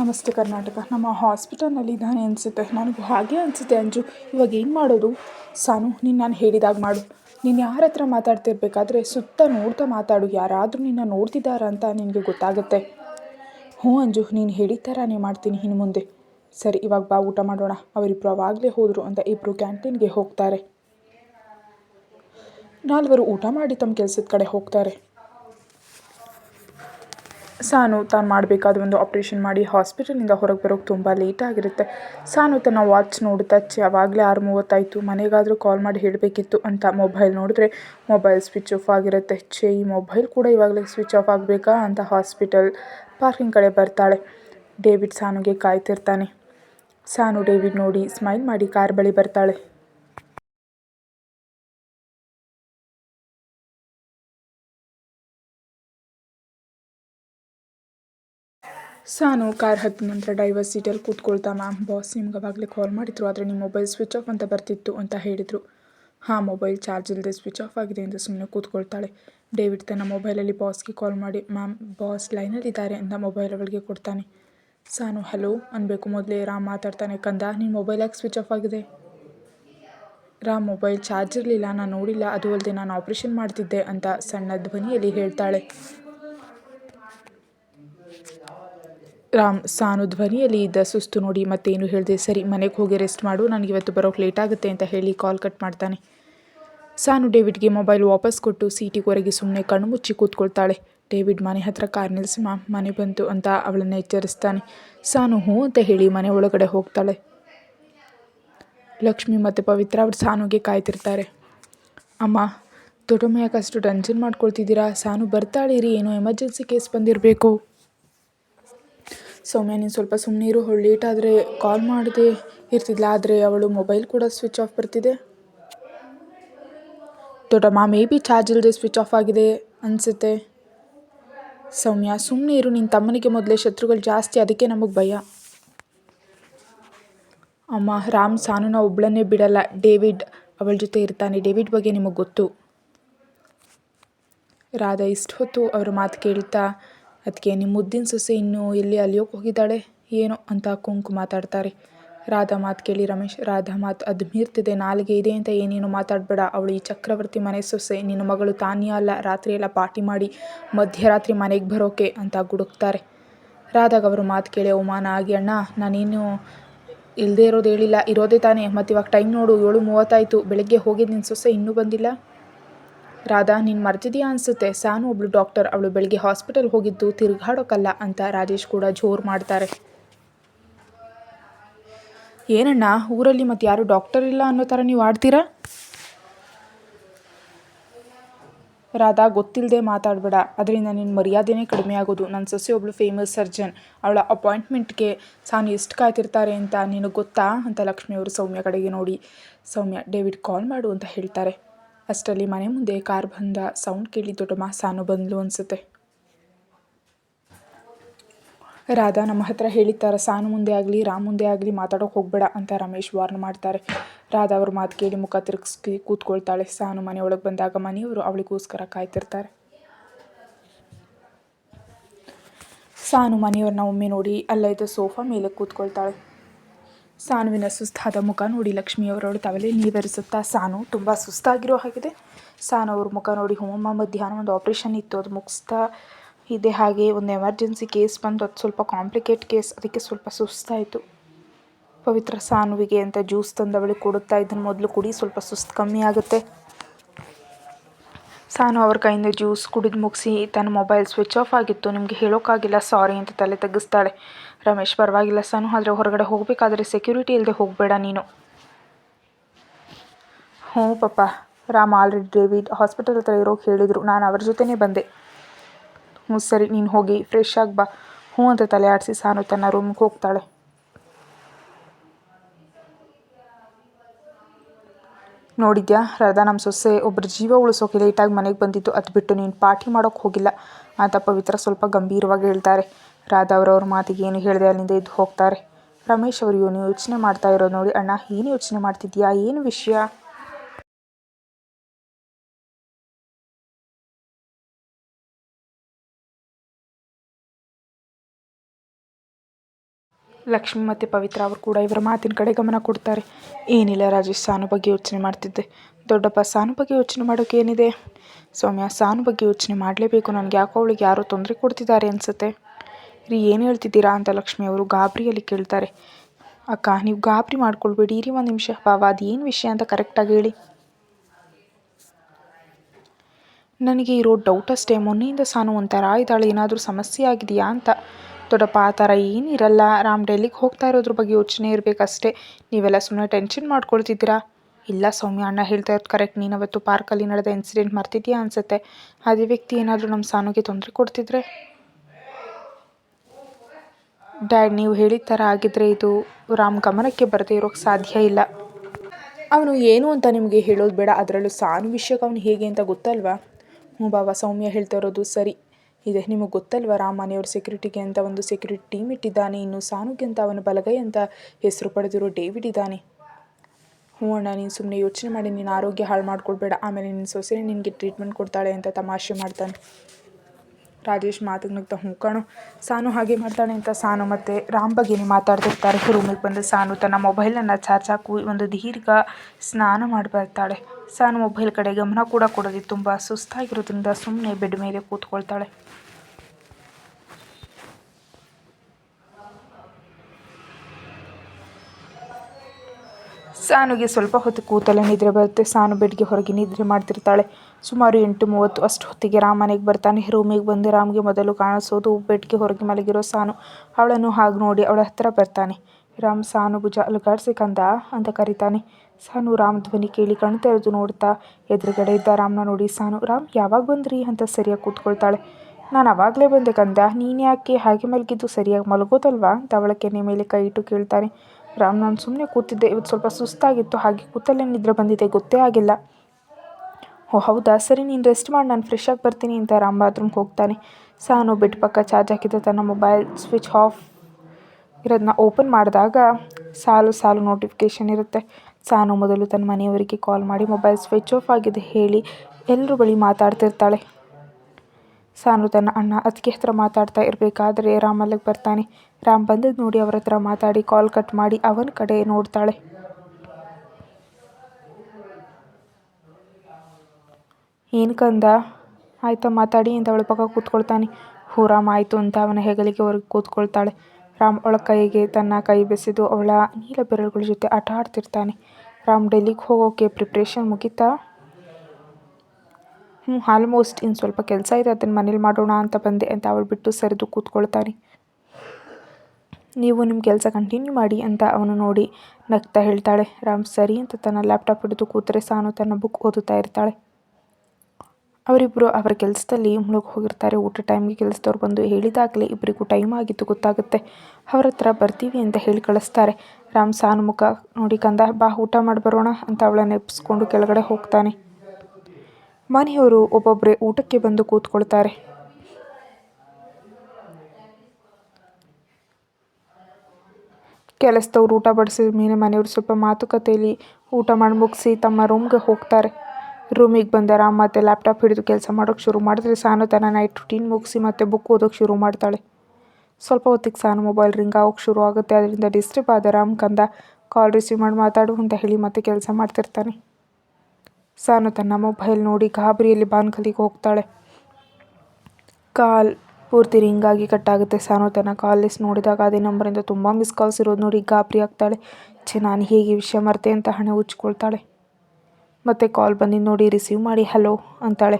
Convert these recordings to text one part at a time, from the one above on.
ನಮಸ್ತೆ ಕರ್ನಾಟಕ. ನಮ್ಮ ಹಾಸ್ಪಿಟಲ್ನಲ್ಲಿ ಇದ್ದಾನೆ ಅನಿಸುತ್ತೆ. ನನಗೂ ಹಾಗೆ ಅನಿಸುತ್ತೆ ಅಂಜು ಇವಾಗ ಏನು ಮಾಡೋದು? ಸಾನು, ನೀನು ನಾನು ಹೇಳಿದಾಗ ಮಾಡು. ನೀನು ಯಾರ ಹತ್ರ ಮಾತಾಡ್ತಿರ್ಬೇಕಾದ್ರೆ ಸುತ್ತ ನೋಡ್ತಾ ಮಾತಾಡು. ಯಾರಾದರೂ ನಿನ್ನ ನೋಡ್ತಿದ್ದಾರ ಅಂತ ನಿನಗೆ ಗೊತ್ತಾಗುತ್ತೆ. ಹ್ಞೂ ಅಂಜು, ನೀನು ಹೇಳಿದ ಥರನೇ ಮಾಡ್ತೀನಿ ಇನ್ನು ಮುಂದೆ. ಸರಿ, ಇವಾಗ ಬಾ, ಊಟ ಮಾಡೋಣ. ಅವರಿಬ್ಬರು ಅವಾಗಲೇ ಹೋದರು ಅಂತ ಇಬ್ಬರು ಕ್ಯಾಂಟೀನ್ಗೆ ಹೋಗ್ತಾರೆ. ನಾಲ್ವರು ಊಟ ಮಾಡಿ ತಮ್ಮ ಕೆಲಸದ ಕಡೆ ಹೋಗ್ತಾರೆ. ಸಾನು ತಾನು ಮಾಡಬೇಕಾದ ಒಂದು ಆಪ್ರೇಷನ್ ಮಾಡಿ ಹಾಸ್ಪಿಟಲಿಂದ ಹೊರಗೆ ಬರೋಕ್ಕೆ ತುಂಬ ಲೇಟ್ ಆಗಿರುತ್ತೆ. ಸಾನು ತನ್ನ ವಾಚ್ ನೋಡುತ್ತಾ ಛೆ ಆವಾಗಲೇ ಆರು ಮೂವತ್ತಾಯಿತು, ಮನೆಗಾದರೂ ಕಾಲ್ ಮಾಡಿ ಹೇಳಬೇಕಿತ್ತು ಅಂತ ಮೊಬೈಲ್ ನೋಡಿದ್ರೆ ಮೊಬೈಲ್ ಸ್ವಿಚ್ ಆಫ್ ಆಗಿರುತ್ತೆ. ಛೇ, ಈ ಮೊಬೈಲ್ ಕೂಡ ಇವಾಗಲೇ ಸ್ವಿಚ್ ಆಫ್ ಆಗಬೇಕಾ ಅಂತ ಹಾಸ್ಪಿಟಲ್ ಪಾರ್ಕಿಂಗ್ ಕಡೆ ಬರ್ತಾಳೆ. ಡೇವಿಡ್ ಸಾನುಗೆ ಕಾಯ್ತಿರ್ತಾನೆ. ಸಾನು ಡೇವಿಡ್ ನೋಡಿ ಸ್ಮೈಲ್ ಮಾಡಿ ಕಾರ್ ಬಳಿ ಬರ್ತಾಳೆ. ಸಾನು ಕಾರ್ ಹತ್ತು ನಂತರ ಡ್ರೈವರ್ ಸೀಟಲ್ಲಿ ಕೂತ್ಕೊಳ್ತಾ ಮ್ಯಾಮ್ ಬಾಸ್ ನಿಮ್ಗೆ ಅವಾಗಲೇ ಕಾಲ್ ಮಾಡಿದ್ರು, ಆದರೆ ನಿಮ್ಮ ಮೊಬೈಲ್ ಸ್ವಿಚ್ ಆಫ್ ಅಂತ ಬರ್ತಿತ್ತು ಅಂತ ಹೇಳಿದರು. ಹಾಂ ಮೊಬೈಲ್ ಚಾರ್ಜ್ ಇಲ್ಲದೆ ಸ್ವಿಚ್ ಆಫ್ ಆಗಿದೆ ಎಂದು ಸುಮ್ಮನೆ ಕೂತ್ಕೊಳ್ತಾಳೆ. ಡೇವಿಡ್ ತನ್ನ ಮೊಬೈಲಲ್ಲಿ ಬಾಸ್ಗೆ ಕಾಲ್ ಮಾಡಿ ಮ್ಯಾಮ್ ಬಾಸ್ ಲೈನಲ್ಲಿದ್ದಾರೆ ಅಂತ ಮೊಬೈಲ್ ಅವಳಿಗೆ ಕೊಡ್ತಾನೆ. ಸಾನು ಹಲೋ ಅನ್ಬೇಕು. ಮೊದಲೇ ರಾಮ್ ಮಾತಾಡ್ತಾನೆ, ಕಂದ ನಿಮ್ಮ ಮೊಬೈಲ್ ಯಾಕೆ ಸ್ವಿಚ್ ಆಫ್ ಆಗಿದೆ? ರಾಮ್ ಮೊಬೈಲ್ ಚಾರ್ಜ್ ಇರಲಿಲ್ಲ. ನಾನು ನೋಡಿಲ್ಲ. ಅದು ಅಲ್ಲದೆ ನಾನು ಆಪ್ರೇಷನ್ ಮಾಡ್ತಿದ್ದೆ, ಅಂತ ಸಣ್ಣ ಧ್ವನಿಯಲ್ಲಿ ಹೇಳ್ತಾಳೆ. ರಾಮ್, ಸಾನು ಧ್ವನಿಯಲ್ಲಿ ಇದ್ದ ಸುಸ್ತು ನೋಡಿ ಮತ್ತೇನು ಹೇಳಿದೆ, ಸರಿ, ಮನೆಗೆ ಹೋಗಿ ರೆಸ್ಟ್ ಮಾಡು, ನನಗೆ ಇವತ್ತು ಬರೋಕ್ಕೆ ಲೇಟ್ ಆಗುತ್ತೆ ಅಂತ ಹೇಳಿ ಕಾಲ್ ಕಟ್ ಮಾಡ್ತಾನೆ. ಸಾನು ಡೇವಿಡ್ಗೆ ಮೊಬೈಲ್ ವಾಪಸ್ ಕೊಟ್ಟು ಸೀಟಿಗೆ ಹೊರಗೆ ಸುಮ್ಮನೆ ಕಣ್ಣು ಮುಚ್ಚಿ ಕೂತ್ಕೊಳ್ತಾಳೆ. ಡೇವಿಡ್ ಮನೆ ಹತ್ರ ಕಾರ್ ನಿಲ್ಲಿಸಿ ಮಾ, ಮನೆ ಬಂತು ಅಂತ ಅವಳನ್ನು ಎಚ್ಚರಿಸ್ತಾನೆ. ಸಾನು, ಹ್ಞೂ ಅಂತ ಹೇಳಿ ಮನೆ ಒಳಗಡೆ ಹೋಗ್ತಾಳೆ. ಲಕ್ಷ್ಮಿ ಮತ್ತು ಪವಿತ್ರ ಅವ್ರು ಸಾನುಗೆ ಕಾಯ್ತಿರ್ತಾರೆ. ಅಮ್ಮ, ದೊಡ್ಡಮ್ಮ ಯಾಕಷ್ಟು ಟೆನ್ಷನ್ ಮಾಡ್ಕೊಳ್ತಿದ್ದೀರಾ? ಸಾನು ಬರ್ತಾಳಿರಿ, ಏನೋ ಎಮರ್ಜೆನ್ಸಿ ಕೇಸ್ ಬಂದಿರಬೇಕು. ಸೌಮ್ಯ, ನೀನು ಸ್ವಲ್ಪ ಸುಮ್ಮನೆ ಇರು ಅವಳು ಲೇಟ್ ಆದರೆ ಕಾಲ್ ಮಾಡದೆ ಇರ್ತಿದ್ಲ, ಆದರೆ ಅವಳು ಮೊಬೈಲ್ ಕೂಡ ಸ್ವಿಚ್ ಆಫ್ ಬರ್ತಿದೆ. ದೊಡ್ಡಮ್ಮ ಮೇ ಬಿ ಚಾರ್ಜ್ ಇಲ್ಲದೆ ಸ್ವಿಚ್ ಆಫ್ ಆಗಿದೆ ಅನಿಸುತ್ತೆ. ಸೌಮ್ಯ ಸುಮ್ಮನೆ ಇರು ನಿನ್ನ ತಮ್ಮನಿಗೆ ಮೊದಲೇ ಶತ್ರುಗಳು ಜಾಸ್ತಿ, ಅದಕ್ಕೆ ನಮಗೆ ಭಯ. ಅಮ್ಮ, ರಾಮ್ ಸಾನುನ ಒಬ್ಬಳನ್ನೇ ಬಿಡಲ್ಲ. ಡೇವಿಡ್ ಅವಳ ಜೊತೆ ಇರ್ತಾನೆ. ಡೇವಿಡ್ ಬಗ್ಗೆ ನಿಮಗೆ ಗೊತ್ತು. ರಾಧಾ, ಇಷ್ಟು ಹೊತ್ತು ಅವರ ಮಾತು ಕೇಳ್ತಾ ಅದಕ್ಕೆ ನಿಮ್ಮ ಮುದ್ದಿನ ಸೊಸೆ ಇನ್ನೂ ಎಲ್ಲಿ ಅಲಿಯೋಕೆ ಹೋಗಿದ್ದಾಳೆ? ಏನೋ ಅಂತ ಕುಂಕು ಮಾತಾಡ್ತಾರೆ. ರಾಧಾ ಮಾತು ಕೇಳಿ ರಮೇಶ್, ರಾಧಾ ಮಾತು, ಅದು ಮೀರ್ತಿದೆ, ನಾಲಿಗೆ ಇದೆ ಅಂತ ಏನೇನು ಮಾತಾಡಬೇಡ. ಅವಳು ಈ ಚಕ್ರವರ್ತಿ ಮನೆ ಸೊಸೆ. ನಿನ್ನ ಮಗಳು ತಾನೇ ಅಲ್ಲ, ರಾತ್ರಿ ಎಲ್ಲ ಪಾರ್ಟಿ ಮಾಡಿ ಮಧ್ಯರಾತ್ರಿ ಮನೆಗೆ ಬರೋಕೆ ಅಂತ ಗುಡುಕ್ತಾರೆ. ರಾಧಾಗ ಅವರು ಮಾತು ಕೇಳಿ ಅವಮಾನ ಆಗಿ ಅಣ್ಣ, ನಾನೇನು ಇಲ್ಲದೆ ಇರೋದು ಹೇಳಿಲ್ಲ. ಇರೋದೇ ತಾನೇ. ಮತ್ತು ಇವಾಗ ಟೈಮ್ ನೋಡು, ಏಳು ಮೂವತ್ತಾಯಿತು. ಬೆಳಗ್ಗೆ ಹೋಗಿದ್ದು ನಿನ್ನ ಸೊಸೆ ಇನ್ನೂ ಬಂದಿಲ್ಲ? ರಾಧಾ, ನೀನು ಮರ್ತಿದೀಯಾ ಅನಿಸುತ್ತೆ. ಸಾನು ಒಬ್ಳು ಡಾಕ್ಟರ್, ಅವಳು ಬೆಳಗ್ಗೆ ಹಾಸ್ಪಿಟಲ್ ಹೋಗಿದ್ದು ತಿರುಗಾಡೋಕಲ್ಲ ಅಂತ ರಾಜೇಶ್ ಕೂಡ ಜೋರು ಮಾಡ್ತಾರೆ. ಏನಣ್ಣ, ಊರಲ್ಲಿ ಮತ್ತು ಯಾರು ಡಾಕ್ಟರ್ ಇಲ್ಲ ಅನ್ನೋ ಥರ ನೀವು ಆಡ್ತೀರಾ? ರಾಧಾ ಗೊತ್ತಿಲ್ಲದೆ ಮಾತಾಡಬೇಡ. ಅದರಿಂದ ನಿನ್ನ ಮರ್ಯಾದೆನೇ ಕಡಿಮೆ ಆಗೋದು. ನನ್ನ ಸೊಸೆ ಒಬ್ಳು ಫೇಮಸ್ ಸರ್ಜನ್ ಅವಳ ಅಪಾಯಿಂಟ್ಮೆಂಟ್ಗೆ ಸಾನು ಎಷ್ಟು ಕಾಯ್ತಿರ್ತಾರೆ ಅಂತ ನಿನಗೆ ಗೊತ್ತಾ? ಅಂತ ಲಕ್ಷ್ಮಿಯವರು ಸೌಮ್ಯ ಕಡೆಗೆ ನೋಡಿ. ಸೌಮ್ಯ, ಡೇವಿಡ್ ಕಾಲ್ ಮಾಡು ಅಂತ ಹೇಳ್ತಾರೆ. ಅಷ್ಟರಲ್ಲಿ ಮನೆ ಮುಂದೆ ಕಾರ್ ಬಂದ ಸೌಂಡ್ ಕೇಳಿ ದೊಡ್ಡಮ್ಮ ಸಾನು ಬಂದ್ಲು ಅನ್ಸುತ್ತೆ. ರಾಧಾ, ನಮ್ಮ ಹತ್ರ ಹೇಳಿದ್ದಾರೆ ಸಾನು ಮುಂದೆ ಆಗಲಿ, ರಾಮ್ ಮುಂದೆ ಆಗಲಿ ಮಾತಾಡೋಕೆ ಹೋಗಬೇಡ ಅಂತ ರಮೇಶ್ ವಾರ್ನ್ ಮಾಡ್ತಾರೆ. ರಾಧಾ ಅವ್ರ ಮಾತು ಕೇಳಿ ಮುಖ ತಿರುಗಿಸಿ ಕೂತ್ಕೊಳ್ತಾಳೆ. ಸಾನು ಮನೆಯೊಳಗೆ ಬಂದಾಗ ಮನೆಯವರು ಅವಳಿಗೋಸ್ಕರ ಕಾಯ್ತಿರ್ತಾರೆ. ಸಾನು ಮನೆಯವ್ರನ್ನ ಒಮ್ಮೆ ನೋಡಿ ಅಲ್ಲೈದ ಸೋಫಾ ಮೇಲೆ ಕೂತ್ಕೊಳ್ತಾಳೆ. ಸಾನುವಿನ ಸುಸ್ತಾದ ಮುಖ ನೋಡಿ ಲಕ್ಷ್ಮಿಯವರವಳು ತವಲೆ ನೀವರಿಸುತ್ತಾ ಸಾನು, ತುಂಬ ಸುಸ್ತಾಗಿರೋ ಹಾಗಿದೆ. ಸಾನು ಅವ್ರ ಮುಖ ನೋಡಿ ಹೋಮ ಮಧ್ಯಾಹ್ನ ಒಂದು ಆಪ್ರೇಷನ್ ಇತ್ತು, ಅದು ಮುಗಿಸ್ತಾ ಇದೆ, ಹಾಗೆ ಒಂದು ಎಮರ್ಜೆನ್ಸಿ ಕೇಸ್ ಬಂದು ಅದು ಸ್ವಲ್ಪ ಕಾಂಪ್ಲಿಕೇಟ್ ಕೇಸ್ ಅದಕ್ಕೆ ಸ್ವಲ್ಪ ಸುಸ್ತಾಯಿತು. ಪವಿತ್ರ ಸಾನುವಿಗೆ ಅಂತ ಜ್ಯೂಸ್ ತಂದವಳು ಕೊಡುತ್ತಾ ಇದನ್ನು ಮೊದಲು ಕುಡಿ, ಸ್ವಲ್ಪ ಸುಸ್ತು ಕಮ್ಮಿ ಆಗುತ್ತೆ. ಸಾನು ಅವ್ರ ಕೈಯಿಂದ ಜ್ಯೂಸ್ ಕುಡಿದು ಮುಗಿಸಿ, ತನ್ನ ಮೊಬೈಲ್ ಸ್ವಿಚ್ ಆಫ್ ಆಗಿತ್ತು. ನಿಮಗೆ ಹೇಳೋಕ್ಕಾಗಿಲ್ಲ ಸಾರಿ ಅಂತ ತಲೆ ತಗ್ಗಿಸ್ತಾಳೆ. ರಮೇಶ್, ಪರವಾಗಿಲ್ಲ ಸಾನು. ಆದರೆ ಹೊರಗಡೆ ಹೋಗಬೇಕಾದ್ರೆ ಸೆಕ್ಯೂರಿಟಿ ಇಲ್ಲದೆ ಹೋಗಬೇಡ ನೀನು. ಹ್ಞೂ ಪಪ್ಪ. ರಾಮ್ ಆಲ್ರೆಡಿ ಡೇವಿಡ್ ಹಾಸ್ಪಿಟಲ್ ಹತ್ರ ಇರೋಕೆ ಹೇಳಿದರು. ನಾನು ಅವ್ರ ಜೊತೆನೇ ಬಂದೆ. ಹ್ಞೂ ಸರಿ, ನೀನು ಹೋಗಿ ಫ್ರೆಶ್ ಆಗಿ ಬಾ. ಹ್ಞೂ ಅಂತ ತಲೆ ಆಡಿಸಿ ಸಾನು ತನ್ನ ರೂಮ್ಗೆ ಹೋಗ್ತಾಳೆ. ನೋಡಿದ್ಯಾ, ರಾಧಾ ನಮ್ಮ ಸೊಸೆ ಒಬ್ಬರು ಜೀವ ಉಳಿಸೋಕೆ ಲೇಟಾಗಿ ಮನೆಗೆ ಬಂದಿತ್ತು ಅದು ಬಿಟ್ಟು ನೀನು ಪಾರ್ಟಿ ಮಾಡೋಕ್ಕೆ ಹೋಗಿಲ್ಲ. ಅಂತ ಪವಿತ್ರ ಸ್ವಲ್ಪ ಗಂಭೀರವಾಗಿ ಹೇಳ್ತಾರೆ. ರಾಧಾ ಅವರವ್ರ ಮಾತಿಗೆ ಏನು ಹೇಳಿದೆ ಅಲ್ಲಿಂದ ಇದ್ದು ಹೋಗ್ತಾರೆ. ರಮೇಶ್ ಅವರು ಇವನು ಯೋಚನೆ ಮಾಡ್ತಾ ಇರೋದು ನೋಡಿ ಅಣ್ಣ, ಏನು ಯೋಚನೆ ಮಾಡ್ತಿದ್ಯಾ? ಏನು ವಿಷಯ? ಲಕ್ಷ್ಮಿ ಮತ್ತು ಪವಿತ್ರ ಅವರು ಕೂಡ ಇವರ ಮಾತಿನ ಕಡೆ ಗಮನ ಕೊಡ್ತಾರೆ. ಏನಿಲ್ಲ ರಾಜೇಶ್, ಸಾನು ಬಗ್ಗೆ ಯೋಚನೆ ಮಾಡ್ತಿದ್ದೆ. ದೊಡ್ಡಪ್ಪ, ಸಾನು ಬಗ್ಗೆ ಯೋಚನೆ ಮಾಡೋಕೆ ಏನಿದೆ? ಸೌಮ್ಯ, ಸಾನು ಬಗ್ಗೆ ಯೋಚನೆ ಮಾಡಲೇಬೇಕು. ನನಗೆ ಯಾಕೋ ಅವಳಿಗೆ ಯಾರೋ ತೊಂದರೆ ಕೊಡ್ತಿದ್ದಾರೆ ಅನಿಸುತ್ತೆ. ರೀ ಏನು ಹೇಳ್ತಿದ್ದೀರಾ ಅಂತ ಲಕ್ಷ್ಮಿ ಅವರು ಗಾಬರಿಯಲ್ಲಿ ಕೇಳ್ತಾರೆ. ಅಕ್ಕ, ನೀವು ಗಾಬರಿ ಮಾಡ್ಕೊಳ್ಬೇಡಿ, ಇರಿ ಒಂದು ನಿಮಿಷ. ಬಾವ, ಅದೇನು ವಿಷಯ ಅಂತ ಕರೆಕ್ಟಾಗಿ ಹೇಳಿ. ನನಗೆ ಇರೋ ಡೌಟ್ ಅಷ್ಟೇ, ಮೊನ್ನೆಯಿಂದ ಸಾನು ಒಂಥರ ಇದ್ದಾಳೆ, ಏನಾದರೂ ಸಮಸ್ಯೆ ಆಗಿದೆಯಾ ಅಂತ. ದೊಡ್ಡಪ್ಪ, ಆ ಥರ ಏನಿರಲ್ಲ ರಾಮ್ ಡೆಲ್ಲಿಗೆ ಹೋಗ್ತಾ ಇರೋದ್ರ ಬಗ್ಗೆ ಯೋಚನೆ ಇರಬೇಕಷ್ಟೇ. ನೀವೆಲ್ಲ ಸುಮ್ಮನೆ ಟೆನ್ಷನ್ ಮಾಡ್ಕೊಳ್ತಿದ್ದೀರಾ? ಇಲ್ಲ ಸೌಮ್ಯ, ಅಣ್ಣ ಹೇಳ್ತಾ ಇರೋದು ಕರೆಕ್ಟ್ ನೀನು ಅವತ್ತು ಪಾರ್ಕಲ್ಲಿ ನಡೆದ ಇನ್ಸಿಡೆಂಟ್ ಮರ್ತಿದ್ಯಾ ಅನಿಸುತ್ತೆ. ಅದೇ ವ್ಯಕ್ತಿ ಏನಾದರೂ ನಮ್ಮ ಸಾನುಗೆ ತೊಂದರೆ ಕೊಡ್ತಿದ್ರೆ? ಡ್ಯಾಡ್, ನೀವು ಹೇಳಿದ ಥರ ಆಗಿದ್ರೆ ಇದು ರಾಮ್ ಗಮನಕ್ಕೆ ಬರದೇ ಇರೋಕ್ಕೆ ಸಾಧ್ಯ ಇಲ್ಲ. ಅವನು ಏನು ಅಂತ ನಿಮಗೆ ಹೇಳೋದು ಬೇಡ, ಅದರಲ್ಲೂ ಸಾನು ವಿಷಯಕ್ಕೆ ಅವನು ಹೇಗೆ ಅಂತ ಗೊತ್ತಲ್ವಾ? ಹ್ಞೂ ಬಾಬಾ ಸೌಮ್ಯ ಹೇಳ್ತಾ ಇರೋದು ಸರಿ. ಇದೆ, ನಿಮಗೆ ಗೊತ್ತಲ್ವಾ ರಾಮ್ ಮನೆಯವ್ರ ಸೆಕ್ಯೂರಿಟಿಗೆ ಅಂತ, ಒಂದು ಸೆಕ್ಯೂರಿಟಿ ಟೀಮ್ ಇಟ್ಟಿದ್ದಾನೆ, ಇನ್ನು ಸಾನುಗೆ ಅಂತ, ಅವನ ಬಲಗೈ ಅಂತ ಹೆಸರು ಪಡೆದಿರೋ ಡೇವಿಡ್ ಇದ್ದಾನೆ. ಹ್ಞೂ ಅಣ್ಣ, ನೀನು ಸುಮ್ಮನೆ ಯೋಚನೆ ಮಾಡಿ, ನೀನು ಆರೋಗ್ಯ ಹಾಳು ಮಾಡ್ಕೊಳ್ಬೇಡ, ಆಮೇಲೆ ನಿನ್ನ ಸೊಸೆ ನಿನಗೆ ಟ್ರೀಟ್ಮೆಂಟ್ ಕೊಡ್ತಾಳೆ ಅಂತ ತಮಾಷೆ ಮಾಡ್ತಾನೆ. ರಾಜೇಶ್ ಮಾತಿಗೆ ನಗ್ತಾ ಹ್ಞೂ ಸಾನು ಹಾಗೆ ಮಾಡ್ತಾಳೆ ಅಂತ ಸಾನು ಮತ್ತು ರಾಮ್ ಬಗ್ಗೆನೇ ಮಾತಾಡ್ತಿರ್ತಾರೆ. ರೂಮಿಗೆ ಬಂದು ಸಾನು ತನ್ನ ಮೊಬೈಲನ್ನು ಚಾರ್ಜ್ ಹಾಕು ಒಂದು ದೀರ್ಘ ಸ್ನಾನ ಮಾಡಿ ಬರ್ತಾಳೆ ಸಾನು ಮೊಬೈಲ್ ಕಡೆ ಗಮನ ಕೂಡ ಕೊಡದೆ ತುಂಬ ಸುಸ್ತಾಗಿರೋದ್ರಿಂದ ಸುಮ್ಮನೆ ಬೆಡ್ ಮೇಲೆ ಕೂತ್ಕೊಳ್ತಾಳೆ. ಸಾನುಗೆ ಸ್ವಲ್ಪ ಹೊತ್ತು ಕೂತಲ್ಲೇ ನಿದ್ರೆ ಬರುತ್ತೆ. ಸಾನು ಬೆಡ್ಗೆ ಹೊರಗೆ ನಿದ್ರೆ ಮಾಡ್ತಿರ್ತಾಳೆ. ಸುಮಾರು ಎಂಟು ಮೂವತ್ತು ಅಷ್ಟು ಹೊತ್ತಿಗೆ ರಾಮ್ ಮನೆಗೆ ಬರ್ತಾನೆ. ರೂಮಿಗೆ ಬಂದು ರಾಮ್ಗೆ ಮೊದಲು ಕಾಣಿಸೋದು ಬೆಡ್ಗೆ ಹೊರಗೆ ಮಲಗಿರೋ ಸಾನು. ಅವಳನ್ನು ಹಾಗೆ ನೋಡಿ ಅವಳ ಹತ್ತಿರ ಬರ್ತಾನೆ. ರಾಮ್, ಸಾನು, ಭುಜ ಅಲುಗಾಡ್ಸಿ, ಕಂದ ಅಂತ ಕರೀತಾನೆ. ಸಾನು ರಾಮ್ ಧ್ವನಿ ಕೇಳಿ ಕಣ್ ತೆರೆದು ನೋಡ್ತಾ ಎದುರುಗಡೆ ಇದ್ದ ರಾಮ್ನ ನೋಡಿ, ಸಾನು, ರಾಮ್, ಯಾವಾಗ ಬಂದ್ರಿ ಅಂತ ಸರಿಯಾಗಿ ಕೂತ್ಕೊಳ್ತಾಳೆ. ನಾನು ಅವಾಗಲೇ ಬಂದೆ, ಕಂದ. ನೀನು ಯಾಕೆ ಹಾಗೆ ಮಲಗಿದ್ದು? ಸರಿಯಾಗಿ ಮಲಗೋದಲ್ವಾ ಅಂತ ಅವಳ ಕೆನೆ ಮೇಲೆ ಕೈ ಇಟ್ಟು ಕೇಳ್ತಾನೆ. ರಾಮ್, ನಾನು ಸುಮ್ಮನೆ ಕೂತಿದ್ದೆ. ಇವತ್ತು ಸ್ವಲ್ಪ ಸುಸ್ತಾಗಿತ್ತು. ಹಾಗೆ ಕೂತಲ್ಲೇ ನಿದ್ರೆ ಬಂದಿದೆ. ಗೊತ್ತೇ ಆಗಿಲ್ಲ. ಓ, ಹೌದಾ? ಸರಿ, ನೀನು ರೆಸ್ಟ್ ಮಾಡಿ, ನಾನು ಫ್ರೆಶ್ ಆಗಿ ಬರ್ತೀನಿ ಅಂತ ರಾಮ್ ಬಾತ್ರೂಮ್ಗೆ ಹೋಗ್ತಾನೆ. ಸಾನು ಬೆಡ್ ಪಕ್ಕ ಚಾರ್ಜ್ ಹಾಕಿದ್ದ ತನ್ನ ಮೊಬೈಲ್ ಸ್ವಿಚ್ ಆಫ್ ಇರೋದನ್ನ ಓಪನ್ ಮಾಡಿದಾಗ ಸಾಲು ಸಾಲು ನೋಟಿಫಿಕೇಷನ್ ಇರುತ್ತೆ. ಸಾನು ಮೊದಲು ತನ್ನ ಮನೆಯವರಿಗೆ ಕಾಲ್ ಮಾಡಿ ಮೊಬೈಲ್ ಸ್ವಿಚ್ ಆಫ್ ಆಗಿದೆ, ಹೇಳಿ ಎಲ್ಲರೂ ಬಳಿ ಮಾತಾಡ್ತಿರ್ತಾಳೆ. ಸಾನು ತನ್ನ ಅಣ್ಣ ಅದಕ್ಕೆ ಹತ್ರ ಮಾತಾಡ್ತಾ ಇರಬೇಕಾದ್ರೆ ರಾಮ್ ಅಲ್ಲಿಗೆ ಬರ್ತಾನೆ. ರಾಮ್ ಬಂದದ್ದು ನೋಡಿ ಅವ್ರ ಹತ್ರ ಮಾತಾಡಿ ಕಾಲ್ ಕಟ್ ಮಾಡಿ ಅವನ ಕಡೆ ನೋಡ್ತಾಳೆ. ಏನು ಕಂದ? ಆಯ್ತಾ, ಮಾತಾಡಿ ಅಂತ ಅವಳ ಪಕ್ಕ ಕೂತ್ಕೊಳ್ತಾನೆ. ಹೂ ರಾಮ್ ಆಯಿತು ಅಂತ ಅವನ ಹೆಗಲಿಗೆ ಹೊರಗೆ ಕೂತ್ಕೊಳ್ತಾಳೆ. ರಾಮ್ ಅವಳ ಕೈಗೆ ತನ್ನ ಕೈ ಬೆಸೆದು ಅವಳ ನೀಲ ಬೆರಳುಗಳ ಜೊತೆ ಆಟ ಆಡ್ತಿರ್ತಾನೆ. ರಾಮ್ ಡೆಲ್ಲಿಗೆ ಹೋಗೋಕೆ ಪ್ರಿಪ್ರೇಷನ್ ಮುಗೀತಾ? ಹ್ಞೂ ಆಲ್ಮೋಸ್ಟ್ ಇನ್ನು ಸ್ವಲ್ಪ ಕೆಲಸ ಇದೆ ಅದನ್ನು ಮನೇಲಿ ಮಾಡೋಣ ಅಂತ ಬಂದೆ ಅಂತ ಅವಳು ಬಿಟ್ಟು ಸರಿದು ಕೂತ್ಕೊಳ್ತಾನೆ. ನೀವು ನಿಮ್ಮ ಕೆಲಸ ಕಂಟಿನ್ಯೂ ಮಾಡಿ ಅಂತ ಅವನು ನೋಡಿ ನಗ್ತಾ ಹೇಳ್ತಾಳೆ. ರಾಮ್ ಸರಿ ಅಂತ ತನ್ನ ಲ್ಯಾಪ್ಟಾಪ್ ಹಿಡಿದು ಕೂತರೆ ಸಾನು ತನ್ನ ಬುಕ್ ಓದುತ್ತಾ ಇರ್ತಾಳೆ. ಅವರಿಬ್ಬರು ಅವರ ಕೆಲಸದಲ್ಲಿ ಮುಳುಗಿ ಹೋಗಿರ್ತಾರೆ. ಊಟ ಟೈಮ್ಗೆ ಕೆಲಸದವ್ರು ಬಂದು ಹೇಳಿದಾಗಲೇ ಇಬ್ಬರಿಗೂ ಟೈಮ್ ಆಗಿತ್ತು ಗೊತ್ತಾಗುತ್ತೆ. ಅವ್ರ ಹತ್ರ ಬರ್ತೀವಿ ಅಂತ ಹೇಳಿ ಕಳಿಸ್ತಾರೆ. ರಾಮ್ ಸಾನ್ ಮುಖ ನೋಡಿ, ಕಂದ, ಬಾ, ಊಟ ಮಾಡಿ ಬರೋಣ ಅಂತ ಅವಳನ್ನ ನೆಪ್ಸ್ಕೊಂಡು ಕೆಳಗಡೆ ಹೋಗ್ತಾನೆ. ಮನೆಯವರು ಒಬ್ಬೊಬ್ಬರೇ ಊಟಕ್ಕೆ ಬಂದು ಕೂತ್ಕೊಳ್ತಾರೆ. ಕೆಲಸದವ್ರು ಊಟ ಬಡಿಸಿದ ಮೇಲೆ ಮನೆಯವರು ಸ್ವಲ್ಪ ಮಾತುಕತೆಯಲ್ಲಿ ಊಟ ಮಾಡಿ ಮುಗಿಸಿ ತಮ್ಮ ರೂಮ್ಗೆ ಹೋಗ್ತಾರೆ. ರೂಮಿಗೆ ಬಂದ ರಾಮ್ ಮತ್ತೆ ಲ್ಯಾಪ್ಟಾಪ್ ಹಿಡಿದು ಕೆಲಸ ಮಾಡೋಕ್ಕೆ ಶುರು ಮಾಡಿದ್ರೆ ಸಾನು ತನ್ನ ನೈಟ್ ರುಟೀನ್ ಮುಗಿಸಿ ಮತ್ತೆ ಬುಕ್ ಓದೋಕ್ಕೆ ಶುರು ಮಾಡ್ತಾಳೆ. ಸ್ವಲ್ಪ ಹೊತ್ತಿಗೆ ಸಾನು ಮೊಬೈಲ್ ರಿಂಗ್ ಆಗೋಕ್ಕೆ ಶುರು ಆಗುತ್ತೆ, ಅದರಿಂದ ಡಿಸ್ಟರ್ಬ್ ಆದ ರಾಮ್ ಕಂದ ಕಾಲ್ ರಿಸೀವ್ ಮಾಡಿ ಮಾತಾಡು ಅಂತ ಹೇಳಿ ಮತ್ತೆ ಕೆಲಸ ಮಾಡ್ತಿರ್ತಾನೆ. ಸಾನು ತನ್ನ ಮೊಬೈಲ್ ನೋಡಿ ಗಾಬರಿಯಲ್ಲಿ ಬಾನ್ಕಲಿಗೆ ಹೋಗ್ತಾಳೆ. ಕಾಲ್ ಪೂರ್ತಿ ರಿಂಗ್ ಆಗಿ ಕಟ್ಟಾಗುತ್ತೆ ಸಾನು ತನ್ನ ಕಾಲ್ ಲಿಸ್ಟ್ ನೋಡಿದಾಗ ಅದೇ ನಂಬರಿಂದ ತುಂಬ ಮಿಸ್ ಕಾಲ್ಸ್ ಇರೋದು ನೋಡಿ ಗಾಬರಿ ಆಗ್ತಾಳೆ. ಛೆ, ನಾನು ಹೇಗೆ ವಿಷಯ ಮರ್ತೆ ಅಂತ ಹಣೆ ಉಚ್ಕೊಳ್ತಾಳೆ. ಮತ್ತೆ ಕಾಲ್ ಬಂದಿದ್ದು ನೋಡಿ ರಿಸೀವ್ ಮಾಡಿ ಹಲೋ ಅಂತಾಳೆ.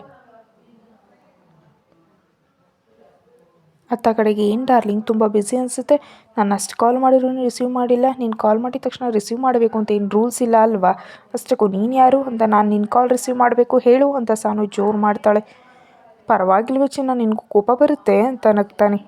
ಅತ್ತ ಕಡೆಗೆ, ಏನು ಡಾರ್ಲಿಂಗ್ ತುಂಬ ಬ್ಯುಸಿ ಅನಿಸುತ್ತೆ. ನಾನು ಅಷ್ಟು ಕಾಲ್ ಮಾಡಿದ್ರು ರಿಸೀವ್ ಮಾಡಿಲ್ಲ. ನೀನು ಕಾಲ್ ಮಾಡಿದ ತಕ್ಷಣ ರಿಸೀವ್ ಮಾಡಬೇಕು ಅಂತ ಏನು ರೂಲ್ಸ್ ಇಲ್ಲ ಅಲ್ವಾ? ಅಷ್ಟಕ್ಕೂ ನೀನು ಯಾರು ಅಂತ ನಾನು ನಿನ್ನ ಕಾಲ್ ರಿಸೀವ್ ಮಾಡಬೇಕು, ಹೇಳು ಅಂತ ಸಾನು ಜೋರು ಮಾಡ್ತಾಳೆ. ಪರವಾಗಿಲ್ಲ ಚಿನ್ನ, ನಿನಗೂ ಕೋಪ ಬರುತ್ತೆ ಅಂತ ನಗ್ತಾನೆ.